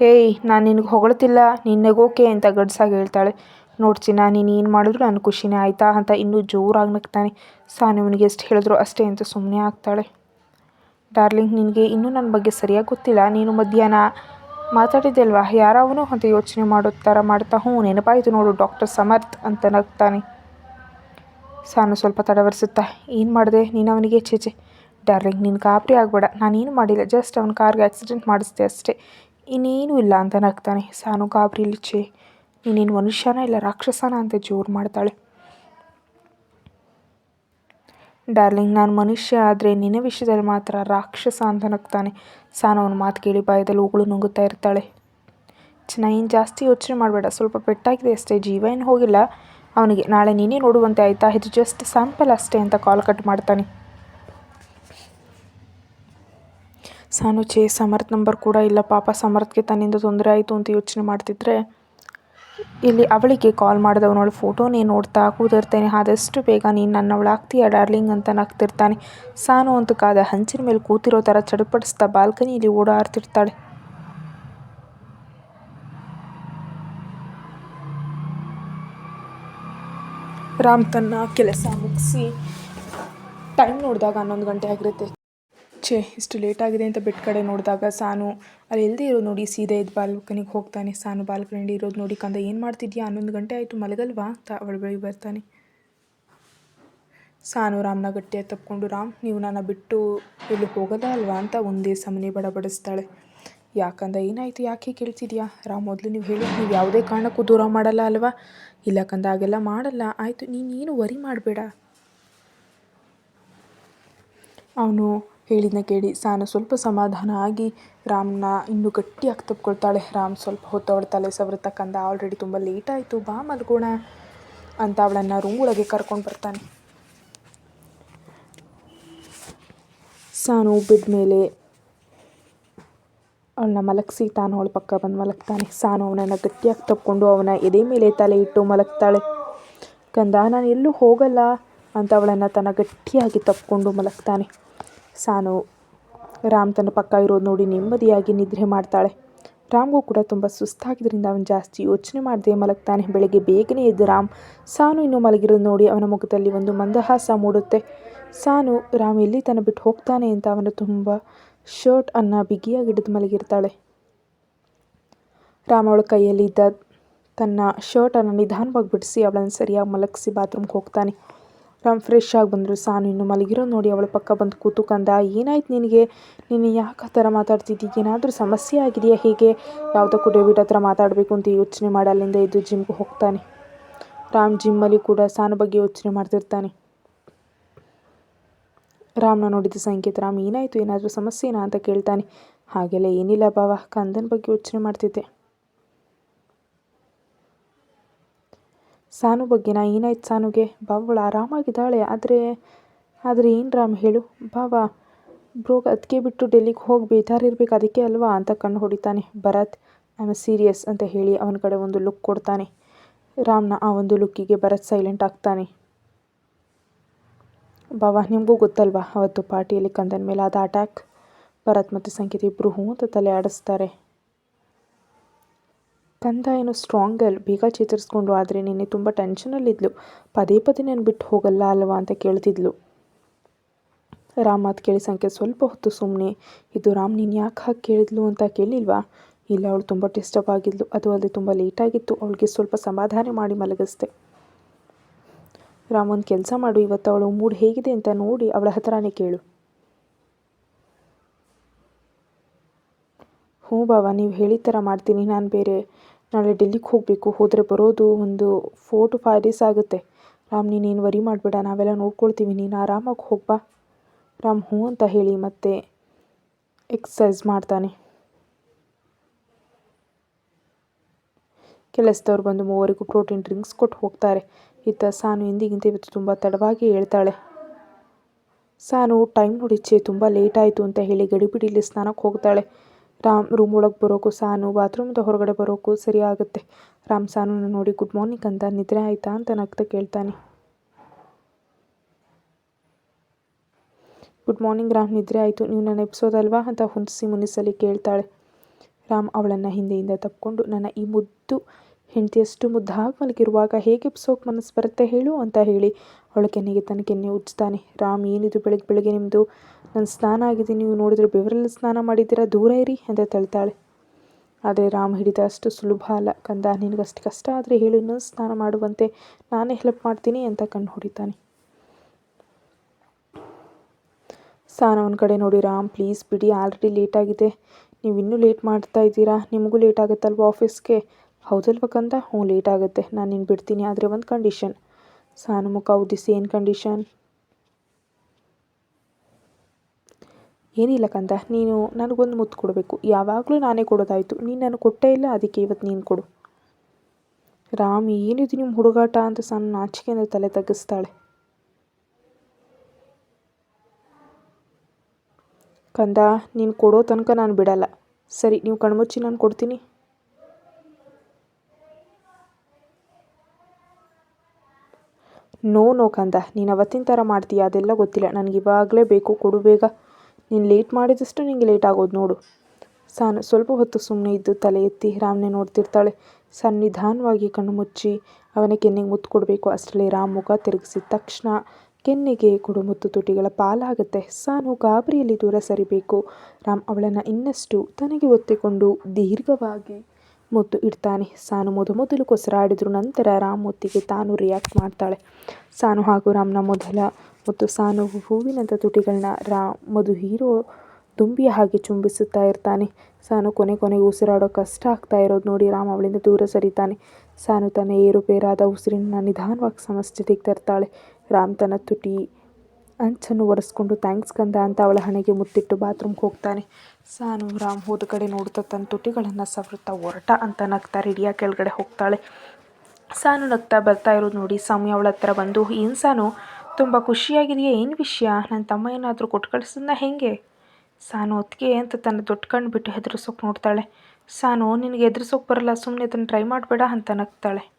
ಏಯ್, ನಾನು ನಿನಗೆ ಹೊಗಳ್ತಿಲ್ಲ ನಿನ್ನೆಗೋಕೆ ಅಂತ ಗಡ್ಸಾಗಿ ಹೇಳ್ತಾಳೆ. ನೋಡು ಚಿನ್ನ ನೀನು ಏನು ಮಾಡಿದ್ರು ನನ್ನ ಖುಷಿನೇ ಆಯಿತಾ ಅಂತ ಇನ್ನೂ ಜೋರಾಗಿ ನಗ್ತಾನೆ. ಸಾನುವಿನಿಗೆ ಎಷ್ಟು ಹೇಳಿದ್ರು ಅಷ್ಟೇ ಅಂತ ಸುಮ್ಮನೆ ಆಗ್ತಾಳೆ. ಡಾರ್ಲಿಂಗ್, ನಿನಗೆ ಇನ್ನೂ ನನ್ನ ಬಗ್ಗೆ ಸರಿಯಾಗಿ ಗೊತ್ತಿಲ್ಲ. ನೀನು ಮಧ್ಯಾಹ್ನ ಮಾತಾಡಿದ್ದೆ ಅಲ್ವಾ ಯಾರವನು ಅಂತ ಯೋಚನೆ ಮಾಡೋ ಥರ ಮಾಡ್ತಾ, ಹ್ಞೂ, ನೆನಪಾಯಿತು ನೋಡು, ಡಾಕ್ಟರ್ ಸಮರ್ಥ್ ಅಂತ ನಗ್ತಾನೆ. ಸಾನು ಸ್ವಲ್ಪ ತಡವರಿಸುತ್ತಾ, ಏನು ಮಾಡಿದೆ? ನೀನು ಅವನಿಗೆ ಚೇಚೆ ಡಾರ್ಲಿಂಗ್ ನೀನು ಗಾಬರಿ ಆಗಬೇಡ. ನಾನೇನು ಮಾಡಿಲ್ಲ, ಜಸ್ಟ್ ಅವ್ನ ಕಾರ್ಗೆ ಆಕ್ಸಿಡೆಂಟ್ ಮಾಡಿಸ್ದೆ ಅಷ್ಟೇ. ಇನ್ನೇನೂ ಇಲ್ಲ ಅಂತ ನಗ್ತಾನೆ. ಸಾನು ಗಾಬರಿಲಿ ಛೇ. ನೀನೇನು ಮನುಷ್ಯನ ಇಲ್ಲ ರಾಕ್ಷಸನ ಅಂತ ಜೋರು ಮಾಡ್ತಾಳೆ. ಡಾರ್ಲಿಂಗ್ ನಾನು ಮನುಷ್ಯ ಆದರೆ ನಿನ್ನ ವಿಷಯದಲ್ಲಿ ಮಾತ್ರ ರಾಕ್ಷಸ ಅಂತ ನಗ್ತಾನೆ. ಸಾನ ಅವನ ಮಾತು ಕೇಳಿ ಬಾಯದಲ್ಲಿ ಉಗುಳು ನುಂಗುತ್ತಾ ಇರ್ತಾಳೆ. ಚೆನ್ನಾಗಿ ಏನು ಜಾಸ್ತಿ ಯೋಚನೆ ಮಾಡಬೇಡ. ಸ್ವಲ್ಪ ಪೆಟ್ಟಾಗಿದೆ ಅಷ್ಟೇ, ಜೀವ ಏನು ಹೋಗಿಲ್ಲ. ಅವನಿಗೆ ನಾಳೆ ನೀನೇ ನೋಡುವಂತೆ ಆಯಿತಾ? ಇದು ಜಸ್ಟ್ ಸ್ಯಾಂಪಲ್ ಅಷ್ಟೇ ಅಂತ ಕಾಲ್ ಕಟ್ ಮಾಡ್ತಾನೆ. ಸಾನು ಚೇ ಸಮರ್ಥ್ ನಂಬರ್ ಕೂಡ ಇಲ್ಲ. ಪಾಪ ಸಮರ್ಥ್ಗೆ ತನ್ನಿಂದ ತೊಂದರೆ ಆಯಿತು ಅಂತ ಯೋಚನೆ ಮಾಡ್ತಿದ್ರೆ ಇಲ್ಲಿ ಅವಳಿಗೆ ಕಾಲ್ ಮಾಡಿದವನವಳ ಫೋಟೋನೇ ನೋಡ್ತಾ ಕೂತಿರ್ತಾನೆ ಆದಷ್ಟು ಬೇಗ ನೀನು ನನ್ನವಳಾಗ್ತೀಯ ಡಾರ್ಲಿಂಗ್ ಅಂತ ನಗ್ತಿರ್ತಾನೆ. ಸಾನು ಅಂತ ಕಾದ, ಹಂಚಿನ ಮೇಲೆ ಕೂತಿರೋ ಥರ ಚಡಪಡಿಸ್ತಾ ಬಾಲ್ಕನಿಯಲ್ಲಿ ಓಡಾಡ್ತಿರ್ತಾಳೆ. ರಾಮ್ ತನ್ನ ಕೆಲಸ ಮುಗಿಸಿ ಟೈಮ್ ನೋಡಿದಾಗ ಹನ್ನೊಂದು ಗಂಟೆ ಆಗಿರುತ್ತೆ. ಛೇ, ಇಷ್ಟು ಲೇಟ್ ಆಗಿದೆ ಅಂತ ಬೆಡ್ ಕಡೆ ನೋಡಿದಾಗ ಸಾನು ಅಲ್ಲಿ ಇಲ್ಲದೆ ಇರೋದು ನೋಡಿ, ಸೀದಾ ಎದ್ದು ಬಾಲ್ಕನಿಗೆ ಹೋಗ್ತಾನೆ. ಸಾನು ಬಾಲ್ಕನಿ ಇರೋದು ನೋಡಿ, ಕಂದ, ಏನು ಮಾಡ್ತಿದ್ಯಾ? ಹನ್ನೊಂದು ಗಂಟೆ ಆಯಿತು, ಮಲಗಲ್ವಾ? ಅಂತ ಅವಳ ಬಳಿ ಬರ್ತಾನೆ. ಸಾನು ರಾಮ್ನ ಗಟ್ಟಿಯಾಗಿ ತಪ್ಕೊಂಡು, ರಾಮ್, ನೀವು ನಾನು ಬಿಟ್ಟು ಇಲ್ಲಿ ಹೋಗೋದ ಅಲ್ವಾ? ಅಂತ ಒಂದೇ ಸಮನೆ ಬಡಬಡಿಸ್ತಾಳೆ. ಯಾಕಂದ, ಏನಾಯಿತು? ಯಾಕೆ ಕೇಳ್ತಿದ್ಯಾ? ರಾಮ್, ಮೊದಲು ನೀವು ಹೇಳಿ ನೀವು ಯಾವುದೇ ಕಾರಣಕ್ಕೂ ದೂರ ಮಾಡಲ್ಲ ಅಲ್ವಾ? ಇಲ್ಲ ಕಂದ, ಹಾಗೆಲ್ಲ ಮಾಡಲ್ಲ. ಆಯಿತು ನೀನೇನು ವರಿ ಮಾಡಬೇಡ? ಅವನು ಹೇಳಿದ್ನ ಕೇಳಿ, ಸಾನು ಸ್ವಲ್ಪ ಸಮಾಧಾನ ಆಗಿ, ರಾಮ್ನ ಇನ್ನೂ ಗಟ್ಟಿಯಾಗಿ ತಪ್ಕೊಳ್ತಾಳೆ. ರಾಮ್ ಸ್ವಲ್ಪ ಹೊತ್ತು ಅವಳ ತಲೆ ಸವರ್ತಕ್ಕಂದ ಆಲ್ರೆಡಿ ತುಂಬ ಲೇಟ್ ಆಯಿತು, ಬಾ ಮಲ್ಗೋಣ, ಅಂತ ಅವಳನ್ನು ರೂಮ್ ಒಳಗೆ ಕರ್ಕೊಂಡು ಬರ್ತಾನೆ. ಸಾನು ಬಿದ್ದ ಮೇಲೆ ಅವಳನ್ನ ಮಲಗಿಸಿ, ತಾನು ಅವಳ ಪಕ್ಕ ಬಂದು ಮಲಗ್ತಾನೆ. ಸಾನು ಅವನನ್ನು ಗಟ್ಟಿಯಾಗಿ ತಪ್ಕೊಂಡು ಅವನ ಎದೆ ಮೇಲೆ ತಲೆ ಇಟ್ಟು ಮಲಗ್ತಾಳೆ. ಕಂದ, ನಾನು ಎಲ್ಲೂ ಹೋಗಲ್ಲ, ಅಂತ ಅವಳನ್ನು ತನ್ನ ಗಟ್ಟಿಯಾಗಿ ತಪ್ಕೊಂಡು ಮಲಗ್ತಾನೆ. ಸಾನು. ರಾಮ್ ತನ್ನ ಪಕ್ಕ ಇರೋದು ನೋಡಿ ನೆಮ್ಮದಿಯಾಗಿ ನಿದ್ರೆ ಮಾಡ್ತಾಳೆ. ರಾಮ್ಗೂ ಕೂಡ ತುಂಬ ಸುಸ್ತಾಗಿದ್ದರಿಂದ ಅವನು ಜಾಸ್ತಿ ಯೋಚನೆ ಮಾಡದೆ ಮಲಗ್ತಾನೆ. ಬೆಳಗ್ಗೆ ಬೇಗನೆ ಎದ್ದು ರಾಮ್ ಸಾನು ಇನ್ನೂ ಮಲಗಿರೋದು ನೋಡಿ ಅವನ ಮುಖದಲ್ಲಿ ಒಂದು ಮಂದಹಾಸ ಮೂಡುತ್ತೆ. ಸಾನು, ರಾಮ್ ಎಲ್ಲಿ ತನ್ನ ಬಿಟ್ಟು ಹೋಗ್ತಾನೆ ಅಂತ ಅವನು ತುಂಬ ಶರ್ಟ್ ಅನ್ನು ಬಿಗಿಯಾಗಿ ಹಿಡಿದು ಮಲಗಿರ್ತಾಳೆ. ರಾಮ್ ಅವಳ ಕೈಯಲ್ಲಿದ್ದ ತನ್ನ ಶರ್ಟನ್ನು ನಿಧಾನವಾಗಿ ಬಿಡಿಸಿ ಅವಳನ್ನು ಸರಿಯಾಗಿ ಮಲಗಿಸಿ ಬಾತ್ರೂಮ್ಗೆ ಹೋಗ್ತಾನೆ. ರಾಮ್ ಫ್ರೆಶ್ ಆಗಿ ಬಂದರು. ಸಾನು ಇನ್ನು ಮಲಗಿರೋದು ನೋಡಿ ಅವಳ ಪಕ್ಕ ಬಂದು ಕೂತು, ಕಂದ, ಏನಾಯ್ತು ನಿನಗೆ? ನೀನು ಯಾಕೆ ಆ ಥರ ಮಾತಾಡ್ತಿದ್ದಿ? ಏನಾದರೂ ಸಮಸ್ಯೆ ಆಗಿದೆಯಾ? ಹೇಗೆ? ಯಾವುದಕ್ಕೂ ಡೇವಿಡ್ ಹತ್ರ ಮಾತಾಡಬೇಕು ಅಂತ ಯೋಚನೆ ಮಾಡಿ, ಅಲ್ಲಿಂದ ಎದ್ದು ಜಿಮ್ಗೆ ಹೋಗ್ತಾನೆ. ರಾಮ್ ಜಿಮ್ಮಲ್ಲಿ ಕೂಡ ಸಾನು ಬಗ್ಗೆ ಯೋಚನೆ ಮಾಡ್ತಿರ್ತಾನೆ. ರಾಮ್ನ ನೋಡಿದ ಸಂಕೇತ, ರಾಮ್, ಏನಾಯಿತು? ಏನಾದರೂ ಸಮಸ್ಯೆನಾ? ಅಂತ ಕೇಳ್ತಾನೆ. ಹಾಗೆಲ್ಲ ಏನಿಲ್ಲ ಬಾವ ಕಂದನ ಬಗ್ಗೆ ಯೋಚನೆ ಮಾಡ್ತಿದ್ದೆ. ಸಾನು ಬಗ್ಗೆನಾ ಏನಾಯ್ತು ಸಾನುಗೆ? ಬಾವಳ ಆರಾಮಾಗಿದ್ದಾಳೆ, ಆದರೆ ಆದರೆ ಏನು ರಾಮ್ ಹೇಳು? ಬಾವ, ಬ್ರೋಗ್ ಅದಕ್ಕೆ ಬಿಟ್ಟು ಡೆಲ್ಲಿಗೆ ಹೋಗಿ ಬೇಜಾರಿರ್ಬೇಕು ಅದಕ್ಕೆ ಅಲ್ವಾ ಅಂತ ಕಣ್ಣು ಹೊಡಿತಾನೆ. ಭರತ್ ಐ ಆಮ್ ಸೀರಿಯಸ್ ಅಂತ ಹೇಳಿ ಅವನ ಕಡೆ ಒಂದು ಲುಕ್ ಕೊಡ್ತಾನೆ. ರಾಮ್ನ ಆ ಒಂದು ಲುಕ್ಕಿಗೆ ಭರತ್ ಸೈಲೆಂಟ್ ಆಗ್ತಾನೆ. ಬಾವ, ನಿಮಗೂ ಗೊತ್ತಲ್ವಾ, ಅವತ್ತು ಪಾರ್ಟಿಯಲ್ಲಿ ಕಂದನ ಮೇಲೆ ಆದ ಅಟ್ಯಾಕ್ ಭರತ್ ಮತ್ತು ಸಂಗೀತ ಇಬ್ಬರು ಹ್ಞೂ ಅಂತ ತಲೆ ಆಡಿಸ್ತಾರೆ. ಕಂದ ಏನು ಸ್ಟ್ರಾಂಗ್ ಗರ್ಲ್ ಬೇಗ ಚೇತರಿಸ್ಕೊಂಡು ಆದರೆ ನಿನ್ನೆ ತುಂಬ ಟೆನ್ಷನಲ್ಲಿದ್ಲು ಪದೇ ಪದೇ ನಾನು ಬಿಟ್ಟು ಹೋಗಲ್ಲ ಅಲ್ವಾ ಅಂತ ಕೇಳ್ತಿದ್ಲು. ರಾಮ್ ಮಾತು ಕೇಳಿ ಸಂಖ್ಯೆ ಸ್ವಲ್ಪ ಹೊತ್ತು ಸುಮ್ಮನೆ ಇದು ರಾಮ್ ನೀನು ಯಾಕೆ ಹಾಗೆ ಕೇಳಿದ್ಲು ಅಂತ ಕೇಳಿಲ್ವಾ? ಇಲ್ಲ, ಅವಳು ತುಂಬ ಡಿಸ್ಟರ್ಬ್ ಆಗಿದ್ಲು. ಅದು ಅಲ್ಲದೆ ತುಂಬ ಲೇಟಾಗಿತ್ತು ಅವಳಿಗೆ ಸ್ವಲ್ಪ ಸಮಾಧಾನ ಮಾಡಿ ಮಲಗಿಸ್ದೆ. ರಾಮ್ ಒಂದು ಕೆಲಸ ಮಾಡು, ಇವತ್ತು ಅವಳು ಮೂಡ್ ಹೇಗಿದೆ ಅಂತ ನೋಡಿ ಅವಳ ಹತ್ರನೇ ಕೇಳು. ಹ್ಞೂ ಬಾಬಾ ನೀವು ಹೇಳಿದ ಥರ ಮಾಡ್ತೀನಿ, ನಾನು ಬೇರೆ ನಾಳೆ ಡೆಲ್ಲಿಗೆ ಹೋಗಬೇಕು. ಹೋದರೆ ಬರೋದು ಒಂದು ಫೋರ್ ಟು ಫೈವ್ ಡೇಸ್ ಆಗುತ್ತೆ. ರಾಮ್ ನೀನೇನು ವರಿ ಮಾಡಬೇಡ. ನಾವೆಲ್ಲ ನೋಡ್ಕೊಳ್ತೀವಿ. ನೀನು ಆರಾಮಾಗಿ ಹೋಗ್ಬಾ ರಾಮ್, ಹ್ಞೂ ಅಂತ ಹೇಳಿ ಮತ್ತೆ ಎಕ್ಸಸೈಸ್ ಮಾಡ್ತಾನೆ. ಕೆಲಸದವ್ರು ಬಂದು ಮೂವರಿಗೂ ಪ್ರೋಟೀನ್ ಡ್ರಿಂಕ್ಸ್ ಕೊಟ್ಟು ಹೋಗ್ತಾರೆ. ಇತ್ತ ಸಾನು ಎಂದಿಗಿಂತ ಇವತ್ತು ತುಂಬ ತಡವಾಗಿ ಹೇಳ್ತಾಳೆ. ಸಾನು, ಟೈಮ್ ನೋಡಿಚ್ಚೆ ತುಂಬ ಲೇಟ್ ಆಯಿತು ಅಂತ ಹೇಳಿ ಗಡಿಬಿಡಿಲಿ ಸ್ನಾನಕ್ಕೆ ಹೋಗ್ತಾಳೆ. ರಾಮ್, ರೂಮ್ ಒಳಗೆ ಬರೋಕ್ಕೂ ಸಾನು ಬಾತ್ರೂಮಿಂದ ಹೊರಗಡೆ ಬರೋಕ್ಕೂ ಸರಿ ಆಗುತ್ತೆ ರಾಮ್ ಸಾನುನ ನೋಡಿ ಗುಡ್ ಮಾರ್ನಿಂಗ್ ಅಂತ ನಿದ್ರೆ ಆಯಿತಾ ಅಂತ ನಗ್ತಾ ಕೇಳ್ತಾನೆ. ಗುಡ್ ಮಾರ್ನಿಂಗ್ ರಾಮ್, ನಿದ್ರೆ ಆಯಿತು. ನೀವು ನನ್ನ ಎಬ್ಸೋದಲ್ವಾ ಅಂತ ಹುಣಸಿ ಮುನಿಸಲಿ ಕೇಳ್ತಾಳೆ. ರಾಮ್ ಅವಳನ್ನು ಹಿಂದೆಯಿಂದ ತಪ್ಕೊಂಡು, ನನ್ನ ಈ ಮುದ್ದು, ಹೆಂಡತಿಯಷ್ಟು ಮುದ್ದಾಗಿ ಮಲಗಿರುವಾಗ ಹೇಗೆ ಎಬ್ಸೋಕೆ ಮನಸ್ಸು ಬರುತ್ತೆ ಹೇಳು? ಅಂತ ಹೇಳಿ ಅವಳ ಕೆನ್ನೆಗೆ ತನ್ನ ಕೆನ್ನೆ ಉಜ್ತಾನೆ ರಾಮ್, ಏನಿದು ಬೆಳಗ್ಗೆ ಬೆಳಗ್ಗೆ ನಿಮ್ಮದು ನನ್ನ ಸ್ನಾನ ಆಗಿದೆ, ನೀವು ನೋಡಿದರೆ ಬೆವರಲ್ಲಿ ಸ್ನಾನ ಮಾಡಿದ್ದೀರಾ? ದೂರ ಇರಿ ಅಂತ ತಳ್ತಾಳೆ. ಆದರೆ ರಾಮ್ ಹಿಡಿದ ಅಷ್ಟು ಸುಲಭ ಅಲ್ಲ. ಕಂದ, ನಿನಗಷ್ಟು ಕಷ್ಟ ಆದರೆ ಹೇಳು, ಇನ್ನೊಂದು ಸ್ನಾನ ಮಾಡುವಂತೆ ನಾನೇ ಹೆಲ್ಪ್ ಮಾಡ್ತೀನಿ ಅಂತ ಕಣ್ಣು ಹೊಡಿತಾನೆ. ಸ್ನಾನ ಒಂದು ಕಡೆ ನೋಡಿ, ರಾಮ್ ಪ್ಲೀಸ್ ಬಿಡಿ ಆಲ್ರೆಡಿ ಲೇಟ್ ಆಗಿದೆ. ನೀವು ಇನ್ನೂ ಲೇಟ್ ಮಾಡ್ತಾ ಇದ್ದೀರಾ? ನಿಮಗೂ ಲೇಟ್ ಆಗುತ್ತಲ್ವ ಆಫೀಸ್ಗೆ ಹೌದಲ್ವ ಕಂದ? ಹ್ಞೂ ಲೇಟ್ ಆಗುತ್ತೆ. ನಾನು ನಿನ್ನ ಬಿಡ್ತೀನಿ, ಆದರೆ ಒಂದು ಕಂಡೀಷನ್ ಸಾನು ಮುಖ ಉದ್ದಿಸಿ, ಏನು ಕಂಡೀಷನ್ ಏನಿಲ್ಲ ಕಂದ ನೀನು ನನಗೊಂದು ಮುತ್ತು ಕೊಡಬೇಕು. ಯಾವಾಗಲೂ ನಾನೇ ಕೊಡೋದಾಯಿತು. ನೀನು ನನಗೆ ಕೊಟ್ಟೇ ಇಲ್ಲ, ಅದಕ್ಕೆ ಇವತ್ತು ನೀನು ಕೊಡು. ರಾಮ್ ಏನಿದು ನಿಮ್ಮ ಹುಡುಗಾಟ ಅಂತ ಸಣ್ಣ ನಾಚಿಕೆಯಿಂದ ತಲೆ ತಗ್ಗಿಸ್ತಾಳೆ. ಕಂದ, ನೀನು ಕೊಡೋ ತನಕ ನಾನು ಬಿಡಲ್ಲ. ಸರಿ, ನೀವು ಕಣ್ಮುಚ್ಚಿ ನಾನು ಕೊಡ್ತೀನಿ. ನೋ ನೋ ಕಂದ, ನೀನು ಅವತ್ತಿನ ಥರ ಮಾಡ್ತೀಯ ಅದೆಲ್ಲ ಗೊತ್ತಿಲ್ಲ. ನನಗೆ ಇವಾಗಲೇ ಬೇಕು, ಕೊಡು ಬೇಗ. ನೀನು ಲೇಟ್ ಮಾಡಿದಷ್ಟು ನಿಂಗೆ ಲೇಟ್ ಆಗೋದು ನೋಡು. ಸಾನು ಸ್ವಲ್ಪ ಹೊತ್ತು ಸುಮ್ಮನೆ ಇದ್ದು ತಲೆ ಎತ್ತಿ ರಾಮ್ನೆ ನೋಡ್ತಿರ್ತಾಳೆ. ಸನ್ನಿಧಾನವಾಗಿ ಕಣ್ಣು ಮುಚ್ಚಿ ಅವನ ಕೆನ್ನೆಗೆ ಮುತ್ತು ಕೊಡಬೇಕು. ಅಷ್ಟರಲ್ಲಿ ರಾಮ್ ಮುಖ ತಿರುಗಿಸಿದ ತಕ್ಷಣ ಕೆನ್ನೆಗೆ ಕೊಡು ಮುತ್ತು ತುಟಿಗಳ ಪಾಲಾಗುತ್ತೆ. ಸಾನು ಗಾಬರಿಯಲ್ಲಿ ದೂರ ಸರಿಬೇಕು. ರಾಮ್ ಅವಳನ್ನು ಇನ್ನಷ್ಟು ತನಗೆ ಒತ್ತಿಕೊಂಡು ದೀರ್ಘವಾಗಿ ಮುತ್ತು ಇಡ್ತಾನೆ. ಸಾನು ಮೊದಮೊದಲು ಕೊಸರಾಡಿದ್ರು, ನಂತರ ರಾಮ್ ಮುತ್ತಿಗೆ ತಾನು ರಿಯಾಕ್ಟ್ ಮಾಡ್ತಾಳೆ. ಸಾನು ಹಾಗೂ ರಾಮ್ನ ಮೊದಲ ಮತ್ತು ಸಾನು ಹೂವಿನಂಥ ತುಟಿಗಳನ್ನ ರಾಮ್ ಮಧು ಹೀರೋ ದುಂಬಿಯ ಹಾಗೆ ಚುಂಬಿಸುತ್ತಾ ಇರ್ತಾನೆ. ಸಾನು ಕೊನೆ ಕೊನೆಗೆ ಉಸಿರಾಡೋ ಕಷ್ಟ ಆಗ್ತಾ ಇರೋದು ನೋಡಿ ರಾಮ್ ಅವಳಿಂದ ದೂರ ಸರಿತಾನೆ. ಸಾನು ತನ್ನ ಏರುಪೇರಾದ ಉಸಿರಿನ ನಿಧಾನವಾಗಿ ಸಮಸ್ಥಿತಿಗೆ ತರ್ತಾಳೆ ರಾಮ್ ತನ್ನ ತುಟಿ ಅಂಚನ್ನು ಒರೆಸ್ಕೊಂಡು, ಥ್ಯಾಂಕ್ಸ್ ಕಂದ ಅಂತ ಅವಳ ಹಣೆಗೆ ಮುತ್ತಿಟ್ಟು ಬಾತ್ರೂಮ್ಗೆ ಹೋಗ್ತಾನೆ. ಸಾನು ರಾಮ್ ಹೋದ ಕಡೆ ನೋಡ್ತಾ ತನ್ನ ತುಟಿಗಳನ್ನು ಸವರುತ್ತಾ ಹೊರಟ ಅಂತ ನಗ್ತಾ ರೆಡಿಯಾ ಕೆಳಗಡೆ ಹೋಗ್ತಾಳೆ. ಸಾನು ನಗ್ತಾ ಬರ್ತಾ ಇರೋದು ನೋಡಿ ಸಮಯ ಅವಳ ಹತ್ರ ಬಂದು, ಏನು ಸಾನು, ತುಂಬ ಖುಷಿಯಾಗಿದೆಯಾ? ಏನು ವಿಷಯ? ನನ್ನ ತಮ್ಮ ಏನಾದರೂ ಕೊಟ್ಟು ಕಳಿಸೋದನ್ನ ಹೇಗೆ? ಸಾನು ಹೊತ್ತಿಗೆ ಅಂತ ತನ್ನ ದೊಡ್ಡ ಬಿಟ್ಟು ಹೆದರ್ಸೋಕೆ ನೋಡ್ತಾಳೆ. ಸಾನು, ನಿನಗೆ ಎದುರಿಸೋಕೆ ಬರಲ್ಲ ಸುಮ್ಮನೆ ಅದನ್ನು ಟ್ರೈ ಮಾಡಬೇಡ ಅಂತ ನಗ್ತಾಳೆ.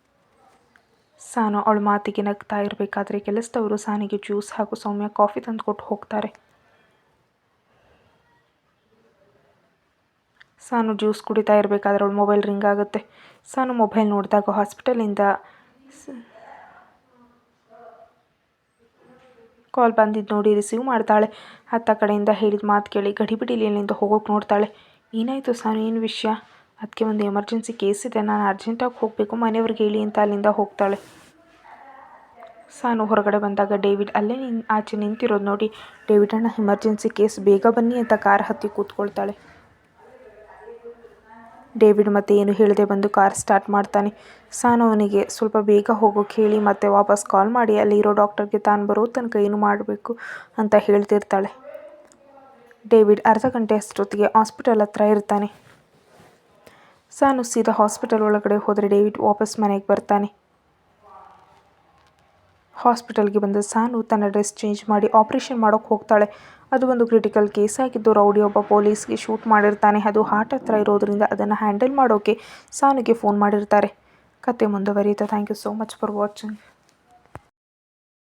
ಸಾನು ಅವಳ ಮಾತಿಗೆ ನಗ್ತಾ ಇರಬೇಕಾದ್ರೆ ಕೆಲಸದವರು ಸಾನಿಗೆ ಜ್ಯೂಸ್ ಹಾಗೂ ಸೌಮ್ಯ ಕಾಫಿ ತಂದು ಕೊಟ್ಟು ಹೋಗ್ತಾರೆ. ಸಾನು ಜ್ಯೂಸ್ ಕುಡಿತಾ ಇರಬೇಕಾದ್ರೆ ಅವಳು ಮೊಬೈಲ್ ರಿಂಗ್ ಆಗುತ್ತೆ. ಸಾನು ಮೊಬೈಲ್ ನೋಡಿದಾಗ ಹಾಸ್ಪಿಟಲಿಂದ ಕಾಲ್ ಬಂದಿದ್ದು ನೋಡಿ ರಿಸೀವ್ ಮಾಡ್ತಾಳೆ. ಅತ್ತ ಕಡೆಯಿಂದ ಹೇಳಿದ ಮಾತು ಕೇಳಿ ಗಡಿಬಿಡಿಲಿ ಅಲ್ಲಿಂದ ಹೋಗೋಕೆ ನೋಡ್ತಾಳೆ. ಏನಾಯಿತು ಸಾನು, ಏನು ವಿಷಯ? ಅದಕ್ಕೆ ಒಂದು ಎಮರ್ಜೆನ್ಸಿ ಕೇಸ್ ಇದೆ. ನಾನು ಅರ್ಜೆಂಟಾಗಿ ಹೋಗಬೇಕು. ಮನೆಯವ್ರಿಗೆ ಹೇಳಿ ಅಂತ ಅಲ್ಲಿಂದ ಹೋಗ್ತಾಳೆ. ಸಾನು ಹೊರಗಡೆ ಬಂದಾಗ ಡೇವಿಡ್ ಅಲ್ಲೇ ನಿನ್ ಆಚೆ ನಿಂತಿರೋದು ನೋಡಿ. ಡೇವಿಡ್ ಅಣ್ಣ ಎಮರ್ಜೆನ್ಸಿ ಕೇಸ್ ಬೇಗ ಬನ್ನಿ ಅಂತ ಕಾರ್ ಹತ್ತಿ ಕೂತ್ಕೊಳ್ತಾಳೆ. ಡೇವಿಡ್ ಮತ್ತೆ ಏನು ಹೇಳದೆ ಬಂದು ಕಾರ್ ಸ್ಟಾರ್ಟ್ ಮಾಡ್ತಾನೆ. ಸಾನು ಅವನಿಗೆ ಸ್ವಲ್ಪ ಬೇಗ ಹೋಗೋಕೆ ಹೇಳಿ ಮತ್ತೆ ವಾಪಸ್ ಕಾಲ್ ಮಾಡಿ. ಅಲ್ಲಿ ಇರೋ ಡಾಕ್ಟರ್ಗೆ ತಾನು ಬರೋ ತನಕ ಏನು ಮಾಡಬೇಕು ಅಂತ ಹೇಳ್ತಿರ್ತಾಳೆ. ಡೇವಿಡ್ ಅರ್ಧ ಗಂಟೆ ಅಷ್ಟೊತ್ತಿಗೆ ಹಾಸ್ಪಿಟಲ್ ಹತ್ರ ಇರ್ತಾನೆ. ಸಾನು ಸೀದಾ ಹಾಸ್ಪಿಟಲ್ ಒಳಗಡೆ ಹೋದರೆ ಡೇವಿಡ್ ವಾಪಸ್ ಮನೆಗೆ ಬರ್ತಾನೆ. ಹಾಸ್ಪಿಟಲ್ಗೆ ಬಂದ ಸಾನು ತನ್ನ ಡ್ರೆಸ್ ಚೇಂಜ್ ಮಾಡಿ ಆಪರೇಷನ್ ಮಾಡೋಕ್ಕೆ ಹೋಗ್ತಾಳೆ. ಅದು ಒಂದು ಕ್ರಿಟಿಕಲ್ ಕೇಸ್ ಆಗಿದ್ದು ರೌಡಿ ಒಬ್ಬ ಪೊಲೀಸ್ಗೆ ಶೂಟ್ ಮಾಡಿರ್ತಾನೆ. ಅದು ಹಾರ್ಟ್ ಹತ್ರ ಇರೋದ್ರಿಂದ ಅದನ್ನು ಹ್ಯಾಂಡಲ್ ಮಾಡೋಕ್ಕೆ ಸಾನುಗೆ ಫೋನ್ ಮಾಡಿರ್ತಾರೆ. ಕತೆ ಮುಂದುವರಿಯುತ್ತೆ. Thank you so much for watching.